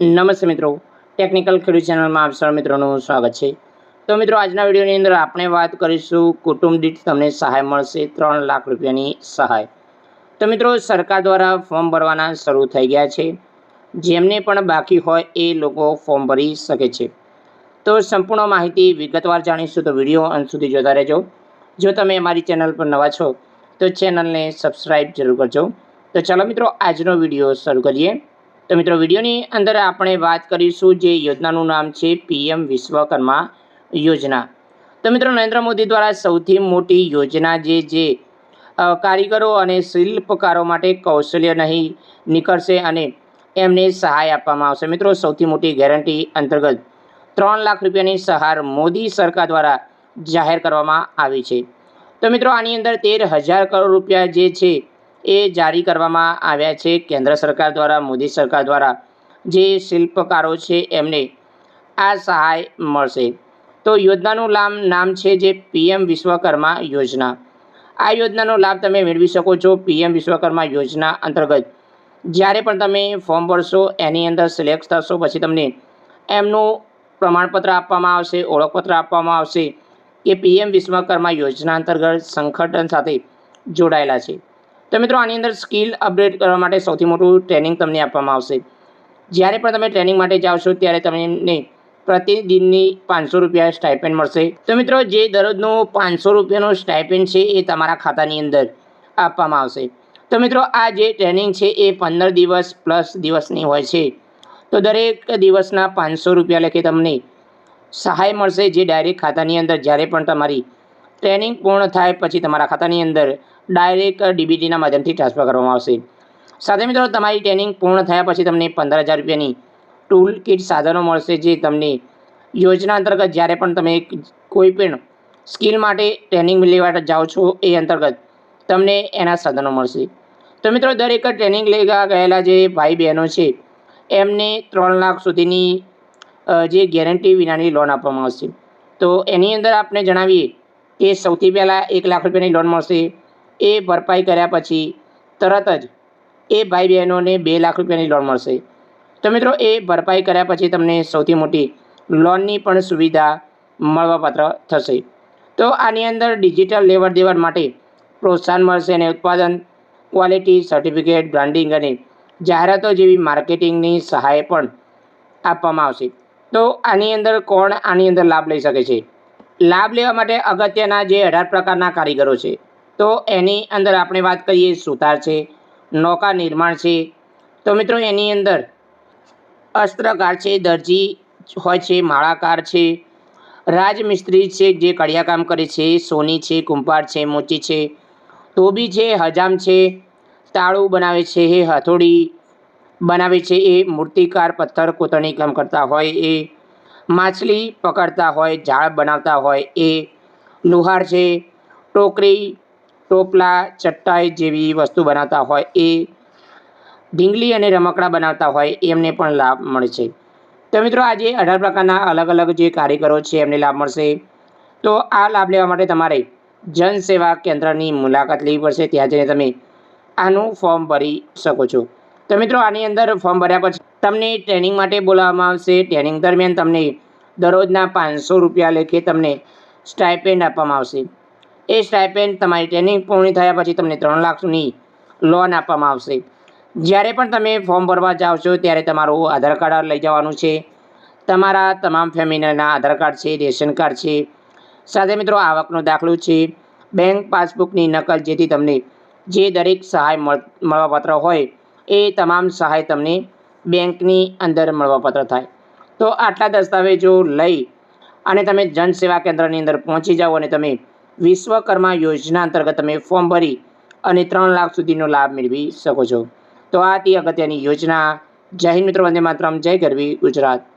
નમસ્તે મિત્રો. ટેકનિકલ ખેડૂત ચેનલમાં આપ સર્વ મિત્રોનું સ્વાગત છે. તો મિત્રો, આજના વિડીયોની અંદર આપણે વાત કરીશું કુટુંબ દીઠ તમને સહાય મળશે ત્રણ લાખ રૂપિયાની સહાય. તો મિત્રો, સરકાર દ્વારા ફોર્મ ભરવાના શરૂ થઈ ગયા છે. જેમને પણ બાકી હોય એ લોકો ફોર્મ ભરી શકે છે. તો સંપૂર્ણ માહિતી વિગતવાર જાણીશું. તો વીડિયો અંત સુધી જોતા રહેજો. જો તમે અમારી ચેનલ પર નવા છો, તો ચેનલને સબસ્ક્રાઈબ જરૂર કરજો. તો ચાલો મિત્રો, આજનો વીડિયો શરૂ કરીએ. તો મિત્રો, વિડીયોની અંદર આપણે વાત કરીશું જે યોજનાનું નામ છે પીએમ વિશ્વકર્મા યોજના. તો મિત્રો, નરેન્દ્ર મોદી દ્વારા સૌથી મોટી યોજના જે જે કારીગરો અને શિલ્પકારો માટે કૌશલ્ય નહીં નીકળશે અને એમને સહાય આપવામાં આવશે. મિત્રો, સૌથી મોટી ગેરંટી અંતર્ગત ત્રણ લાખ રૂપિયાની સહાર મોદી સરકાર દ્વારા જાહેર કરવામાં આવી છે. તો મિત્રો, આની અંદર તેર હજાર કરોડ રૂપિયા જે છે એ જારી કરવામાં આવ્યા છે. કેન્દ્ર સરકાર દ્વારા, મોદી સરકાર દ્વારા જે શિલ્પકારો છે એમને આ સહાય મળશે. તો યોજનાનું નામ નામ છે જે પીએમ વિશ્વકર્મા યોજના. આ યોજનાનો લાભ તમે મેળવી શકો છો પીએમ વિશ્વકર્મા યોજના અંતર્ગત. જ્યારે પણ તમે ફોર્મ ભરશો, એની અંદર સિલેક્ટ થશો, પછી તમને એમનું પ્રમાણપત્ર આપવામાં આવશે, ઓળખપત્ર આપવામાં આવશે. કે પીએમ વિશ્વકર્મા યોજના અંતર્ગત સંગઠન સાથે જોડાયેલા છે. તો મિત્રો, આની અંદર સ્કિલ અપડેટ કરવા માટે સૌથી મોટું ટ્રેનિંગ તમને આપવામાં આવશે. જ્યારે પણ તમે ટ્રેનિંગ માટે જાઓ છો, ત્યારે તમને પ્રતિદિનની પાંચસો રૂપિયા સ્ટાઇપેન્ડ મળશે. તો મિત્રો, જે દરરોજનો પાંચસો રૂપિયાનો સ્ટાઇપેન્ડ છે, એ તમારા ખાતાની અંદર આપવામાં આવશે. તો મિત્રો, આ જે ટ્રેનિંગ છે, એ પંદર દિવસ પ્લસ દિવસની હોય છે. તો દરેક દિવસના પાંચસો રૂપિયા લખે તમને સહાય મળશે, જે ડાયરેક્ટ ખાતાની અંદર જ્યારે પણ તમારી ટ્રેનિંગ પૂર્ણ થાય, પછી તમારા ખાતાની અંદર ડાયરેક્ટ ડીબીટીના માધ્યમથી ટ્રાન્સફર કરવામાં આવશે. સાથે મિત્રો, તમારી ટ્રેનિંગ પૂર્ણ થયા પછી તમને પંદર હજાર રૂપિયાની ટૂલ કિટ સાધનો મળશે જે તમને યોજના અંતર્ગત જ્યારે પણ તમે કોઈ પણ સ્કિલ માટે ટ્રેનિંગ લેવા જાઓ છો એ અંતર્ગત તમને એના સાધનો મળશે. તો મિત્રો, દરેક ટ્રેનિંગ લેવા ગયેલા જે ભાઈ બહેનો છે, એમને ત્રણ લાખ સુધીની જે ગેરંટી વિનાની લોન આપવામાં આવશે. તો એની અંદર આપણે જણાવીએ કે સૌથી પહેલાં એક લાખ રૂપિયાની લોન મળશે એ ભરપાઈ કર્યા પછી તરત જ એ ભાઈ બહેનોને બે લાખ રૂપિયાની લોન મળશે. તો મિત્રો, એ ભરપાઈ કર્યા પછી તમને સૌથી મોટી લોનની પણ સુવિધા મળવાપાત્ર થશે. તો આની અંદર ડિજિટલ લેવડ દેવડ માટે પ્રોત્સાહન મળશે અને ઉત્પાદન ક્વોલિટી સર્ટિફિકેટ બ્રાન્ડિંગ અને જાહેરાતો જેવી માર્કેટિંગની સહાય પણ આપવામાં આવશે. તો આની અંદર કોણ આની અંદર લાભ લઈ શકે છે? લાભ લેવા માટે અગત્યના જે અઢાર પ્રકારના કારીગરો છે. તો એની અંદર આપણે વાત કરીએ સુતાર છે, નૌકા નિર્માણ છે. તો મિત્રો એની અંદર અસ્ત્રકાર છે, દરજી હોય છે, માળાકાર છે, રાજમિસ્ત્રી છે, જે કડિયાકામ કરે છે, સોની છે, કુંભાર છે, મોચી છે, ધોબી છે, હજામ છે, તાળું બનાવે છે, એ હથોડી બનાવે છે, એ મૂર્તિકાર, પથ્થર, કોતરણી કામ કરતા હોય, એ માછલી પકડતા હોય, ઝાડ બનાવતા હોય, એ લુહાર છે, ટોકરી ટોપલા ચટ્ટાઈ જેવી વસ્તુ બનાવતા હોય એ ઢીંગલી અને રમકડા બનાવતા હોય એમને પણ લાભ મળશે. તો મિત્રો આજે અઢાર પ્રકારના અલગ અલગ જે કારીગરો છે એમને લાભ મળશે. તો આ લાભ લેવા માટે તમારે જન સેવા કેન્દ્રની મુલાકાત લેવી પડશે. ત્યાં જઈને તમે આનું ફોર્મ ભરી શકો છો. તો મિત્રો આની અંદર ફોર્મ ભર્યા પછી તમને ટ્રેનિંગ માટે બોલાવવામાં આવશે. ટ્રેનિંગ દરમિયાન તમને દરરોજના પાંચસો રૂપિયા લેખે તમને સ્ટાઇપેન્ડ આપવામાં આવશે. એ સ્ટાઇપેન્ડ તમારી ટ્રેનિંગ પૂર્ણ થયા પછી તમને ત્રણ લાખની લોન આપવામાં આવશે. જ્યારે પણ તમે ફોર્મ ભરવા જાઓ છો, ત્યારે તમારું આધાર કાર્ડ લઈ જવાનું છે. તમારા તમામ ફેમિલીના આધાર કાર્ડ છે, રેશન કાર્ડ છે. સાથે મિત્રો, આવકનો દાખલો છે. બેંક પાસબુકની નકલ જેથી તમને જે દરેક સહાય મળ, મળવાપાત્ર હોય, એ તમામ સહાય તમને બેંકની અંદર મળવાપાત્ર થાય. તો આટલા દસ્તાવેજો લઈ અને તમે જન સેવા કેન્દ્રની અંદર પહોંચી જાઓ અને તમે વિશ્વકર્મા યોજના અંતર્ગત તમે ફોર્મ ભરી અને ત્રણ લાખ સુધીનો લાભ મેળવી શકો છો. તો આ તે અગત્યની યોજના. જય હિન્દ મિત્રો, વંદે માતરમ. જય ગરવી ગુજરાત.